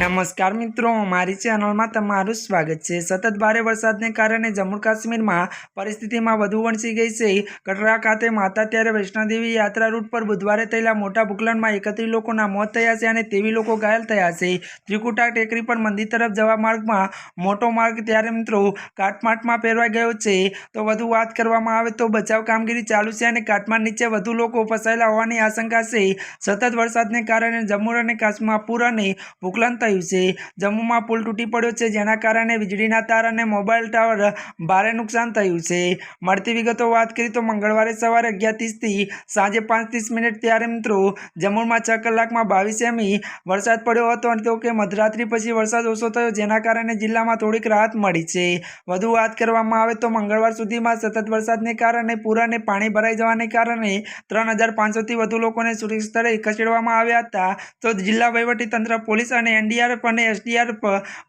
નમસ્કાર મિત્રો, મારી ચેનલમાં તમારું સ્વાગત છે. સતત ભારે વરસાદને કારણે જમ્મુ કાશ્મીરમાં પરિસ્થિતિમાં વધુ વણસી ગઈ છે. કટરા ખાતે માતા ત્યારે વૈષ્ણોદેવી યાત્રા રૂટ પર બુધવારે થયેલા મોટા ભૂકલનમાં એકત્રીસ લોકોના મોત થયા છે અને તેવી લોકો ઘાયલ થયા છે. ત્રિકુટા ટેકરી પર મંદિર તરફ જવા માર્ગમાં મોટો માર્ગ ત્યારે મિત્રો કાટમાટમાં ફેરવાઈ ગયો છે. તો વધુ વાત કરવામાં આવે તો બચાવ કામગીરી ચાલુ છે અને કાટમાટ નીચે વધુ લોકો ફસાયેલા હોવાની આશંકા છે. સતત વરસાદને કારણે જમ્મુ અને કાશ્મીરમાં પૂર અને ભૂકલન થયું છે. જમ્મુમાં પુલ તૂટી પડ્યો છે, જેના કારણે વીજળીના તાર અને મોબાઈલ ટાવર ભારે નુકસાન થયું છે. મળતી વિગતો વાત કરી તો મંગળવારે સવારે અગિયાર ત્રીસથી સાંજે પાંચ ત્રીસ મિનિટ ત્યારે મિત્રો જમ્મુમાં છ કલાકમાં બાવીસ એમી વરસાદ પડ્યો હતો અને તો કે મધરાત્રિ પછી વરસાદ ઓછો થયો, જેના કારણે જિલ્લામાં થોડીક રાહત મળી છે. વધુ વાત કરવામાં આવે તો મંગળવાર સુધીમાં સતત વરસાદને કારણે પૂર પાણી ભરાઈ જવાને કારણે ત્રણ હજાર પાંચસોથી વધુ લોકોને સુરક્ષિત સ્થળે ખસેડવામાં આવ્યા હતા. તો જિલ્લા વહીવટીતંત્ર પોલીસ અને એનડીઆરએફ અને એસડીઆરએફ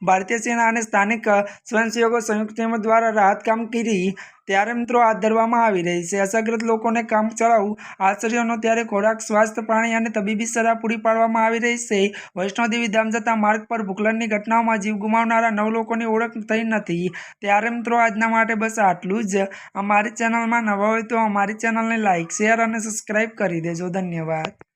ભારતીય સેના અને સ્થાનિક સ્વયંસેવકો સંયુક્ત ટીમ દ્વારા રાહત કામગીરી ત્યારે મિત્રો હાથ ધરવામાં આવી રહી છે. અસરગ્રસ્ત લોકોને કામ ચલાવવું, આશ્ચર્યનો ત્યારે ખોરાક, સ્વાસ્થ્ય પાણી અને તબીબી સલાહ પૂરી પાડવામાં આવી રહી છે. વૈષ્ણોદેવી ધામ જતા માર્ગ પર ભૂકલનની ઘટનાઓમાં જીવ ગુમાવનારા નવ લોકોની ઓળખ થઈ નથી. ત્યારે મિત્રો આજના માટે બસ આટલું જ. અમારી ચેનલમાં નવા હોય તો અમારી ચેનલને લાઇક શેર અને સબસ્ક્રાઈબ કરી દેજો. ધન્યવાદ.